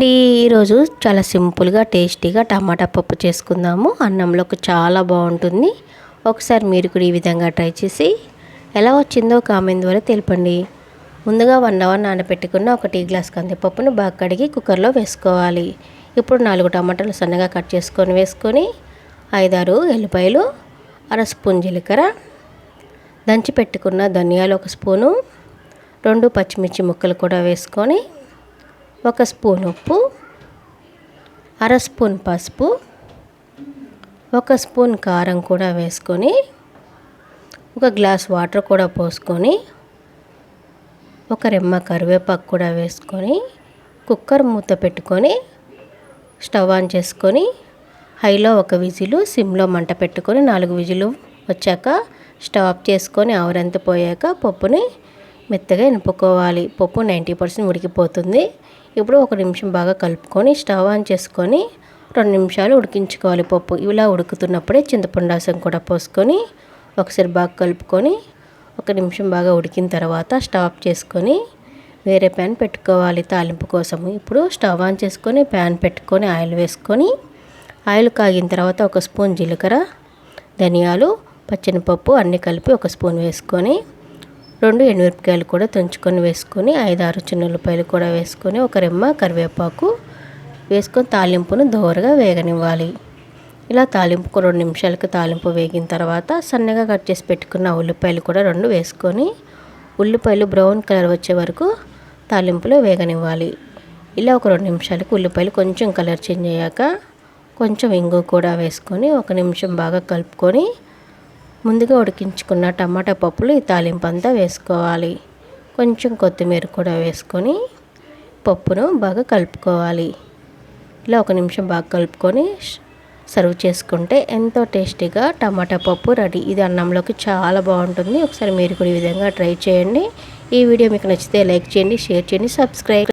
అండి ఈరోజు చాలా సింపుల్గా టేస్టీగా టమాటా పప్పు చేసుకుందాము. అన్నంలోకి చాలా బాగుంటుంది. ఒకసారి మీరు కూడా ఈ విధంగా ట్రై చేసి ఎలా వచ్చిందో కామెంట్ ద్వారా తెలపండి. ముందుగా వన్ అవర్ నానబెట్టుకున్న ఒక టీ గ్లాస్ కందిపప్పును బాగా కడిగి కుక్కర్లో వేసుకోవాలి. ఇప్పుడు నాలుగు టమాటాలు సన్నగా కట్ చేసుకొని వేసుకొని ఐదారు ఎల్లిపాయలు అర స్పూన్ జీలకర్ర దంచి పెట్టుకున్న ధనియాలు ఒక స్పూను రెండు పచ్చిమిర్చి ముక్కలు కూడా వేసుకొని ఒక స్పూన్ ఉప్పు అర స్పూన్ పసుపు ఒక స్పూన్ కారం కూడా వేసుకొని ఒక గ్లాస్ వాటర్ కూడా పోసుకొని ఒక రెమ్మ కరివేపాకు కూడా వేసుకొని కుక్కర్ మూత పెట్టుకొని స్టవ్ ఆన్ చేసుకొని హైలో ఒక విజిలు సిమ్లో మంట పెట్టుకొని నాలుగు విజిలు వచ్చాక స్టవ్ ఆఫ్ చేసుకొని ఆవరంత పోయాక పప్పుని మెత్తగా నింపుకోవాలి పప్పు నైంటీ పర్సెంట్ ఉడికిపోతుంది. ఇప్పుడు ఒక నిమిషం బాగా కలుపుకొని స్టవ్ ఆన్ చేసుకొని రెండు నిమిషాలు ఉడికించుకోవాలి పప్పు. ఇలా ఉడుకుతున్నప్పుడే చింతపండు రసం కూడా పోసుకొని ఒకసారి బాగా కలుపుకొని ఒక నిమిషం బాగా ఉడికిన తర్వాత స్టవ్ ఆఫ్ చేసుకొని వేరే ప్యాన్ పెట్టుకోవాలి తాలింపు కోసం. ఇప్పుడు స్టవ్ ఆన్ చేసుకొని ప్యాన్ పెట్టుకొని ఆయిల్ వేసుకొని ఆయిల్ కాగిన తర్వాత ఒక స్పూన్ జీలకర్ర ధనియాలు పచ్చనిపప్పు అన్నీ కలిపి ఒక స్పూన్ వేసుకొని రెండు ఎండుమిరపకాయలు కూడా తుంచుకొని వేసుకొని ఐదు ఆరు చిన్నులపాయలు కూడా వేసుకొని ఒక రెమ్మ కరివేపాకు వేసుకొని తాలింపును దోరగా వేగనివ్వాలి. ఇలా తాలింపుకు రెండు నిమిషాలకు తాలింపు వేగిన తర్వాత సన్నగా కట్ చేసి పెట్టుకున్న ఉల్లిపాయలు కూడా రెండు వేసుకొని ఉల్లిపాయలు బ్రౌన్ కలర్ వచ్చే వరకు తాలింపులో వేగనివ్వాలి. ఇలా ఒక రెండు నిమిషాలకు ఉల్లిపాయలు కొంచెం కలర్ చేంజ్ అయ్యాక కొంచెం ఇంగు కూడా వేసుకొని ఒక నిమిషం బాగా కలుపుకొని ముందుగా ఉడికించుకున్న టమాటా పప్పులు ఈ తాలింపు అంతా వేసుకోవాలి. కొంచెం కొత్తిమీర కూడా వేసుకొని పప్పును బాగా కలుపుకోవాలి. ఇలా ఒక నిమిషం బాగా కలుపుకొని సర్వ్ చేసుకుంటే ఎంతో టేస్టీగా టమాటా పప్పు రెడీ. ఇది అన్నంలోకి చాలా బాగుంటుంది. ఒకసారి మీరు కూడా ఈ విధంగా ట్రై చేయండి. ఈ వీడియో మీకు నచ్చితే లైక్ చేయండి షేర్ చేయండి సబ్స్క్రైబ్